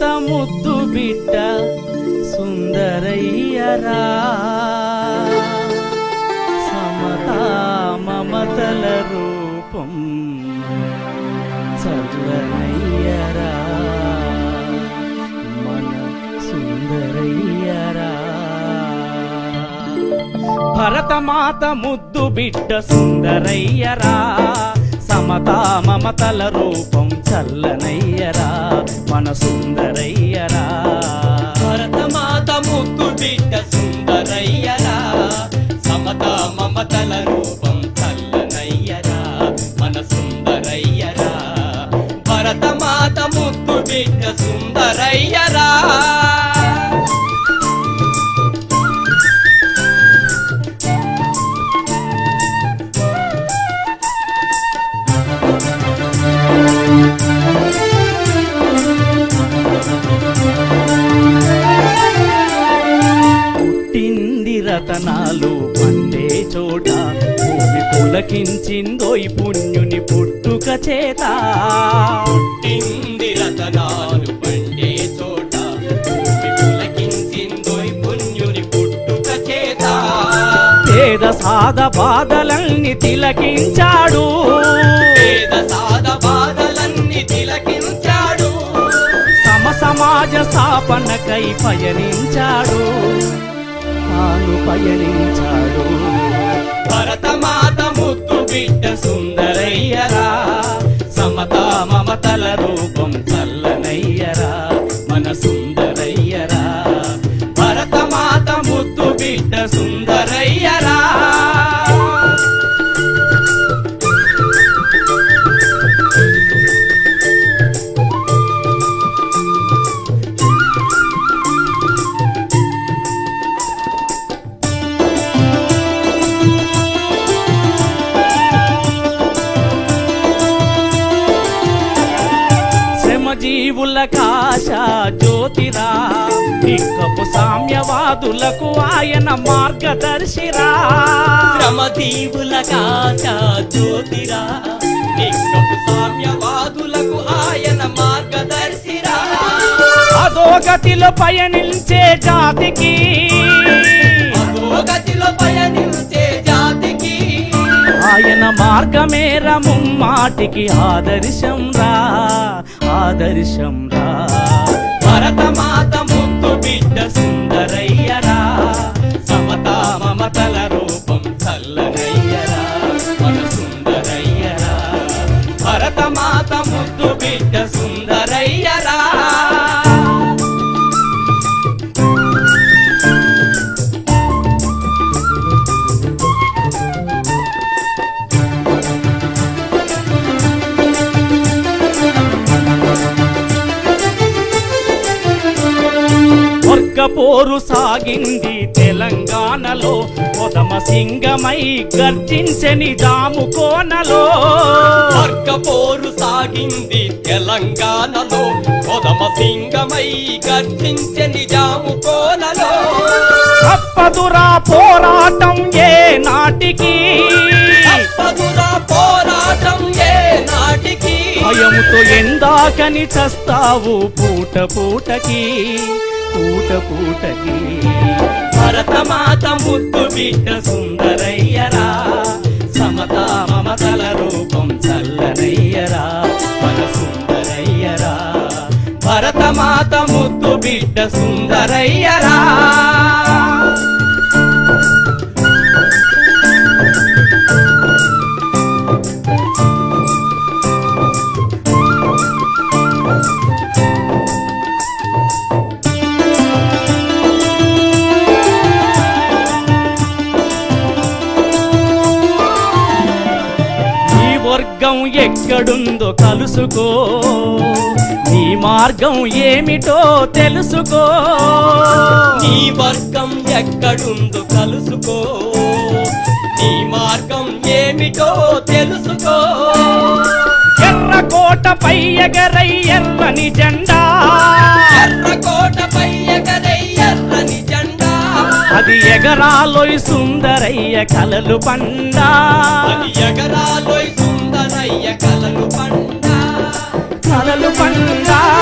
ఎంత ముద్దు బిడ్డ సుందరయ్యరా. సమతా మమతల రూపం చల్లనయ్యరా మన సుందరయ్యరా. భరతమాత ముద్దు బిడ్డ సుందరయ్యరా. సమతా మమతల రూపం చల్లనయ్యరా. మన సుందరయ్యరా భరతమాత ముద్దు బిడ్డ సుందరయ్యరా. సమత మమతల రూపం చల్లనయ్యరా. మన సుందరయ్యరా భరతమాత ముద్దు బిడ్డ సుందరయ్యరా. చోట భూమి పులకించిందోయ్ పుణ్యుని పుట్టుక చేత. ఇంది రతనాలు పండే చోట. భూమి పులకించిందోయ్ పుణ్యుని పుట్టుక చేత. పేద సాద బాధలన్నీ తిలకించాడు. పేద సాద బాధలన్నీ తిలకించాడు. సమ సమాజ స్థాపనకై పయనించాడు. తాను పయనించాడు. సమతా శ్రమజీవుల కాశ జ్యోతిరా నిక్కపు సామ్యవాదులకు ఆయన మార్గదర్శిరా. శ్రమదీవుల కాచ జ్యోతిరా నిక్కపు సామ్యవాదులకు ఆయన మార్గదర్శిరా. అధోగతిలో పయనించే జాతికి అధోగతిలో పయనించే జాతికి. ఆయన మార్గమేర ముమ్మాటికి ఆదర్శం రా ఆదర్శం రా భరతమాత వర్గ పోరు సాగింది తెలంగాణలో కొదమ సింగమై గర్జించని దాము కోనలో. వర్గ పోరు సాగింది తెలంగాణలో కొదమ సింగమై గర్జించే నిజాము కోనలో. తప్పదురా పోరాటం ఏ నాటికి? తప్పదురా పోరాటం ఏ నాటికి? భయముతో ఎందాకని చస్తావు పూట పూటకి. పూట పూటకి. భరతమాత ముద్దు బిడ్డ సుందరయ్యరా. సమతా మమతల రూపం చల్లనయ్యరా. మన సుందరయ్యరా. భరతమాత ముద్దు బిడ్డ సుందరయ్యరా. మార్గం ఎక్కడుందో కలుసుకో. నీ మార్గం ఏమిటో తెలుసుకో. నీ వర్గం ఎక్కడుందో కలుసుకో. నీ మార్గం ఏమిటో తెలుసుకో. ఎర్రకోటపై ఎగరై ఎర్రని జెండా. ఎర్రకోటపై ఎగరై ఎర్రని జెండా. అది ఎగరాలోయ్ సుందరయ్య కలలు పండా. అది ఎగరాలోయ్ కలలు పండా. కలలు పండా.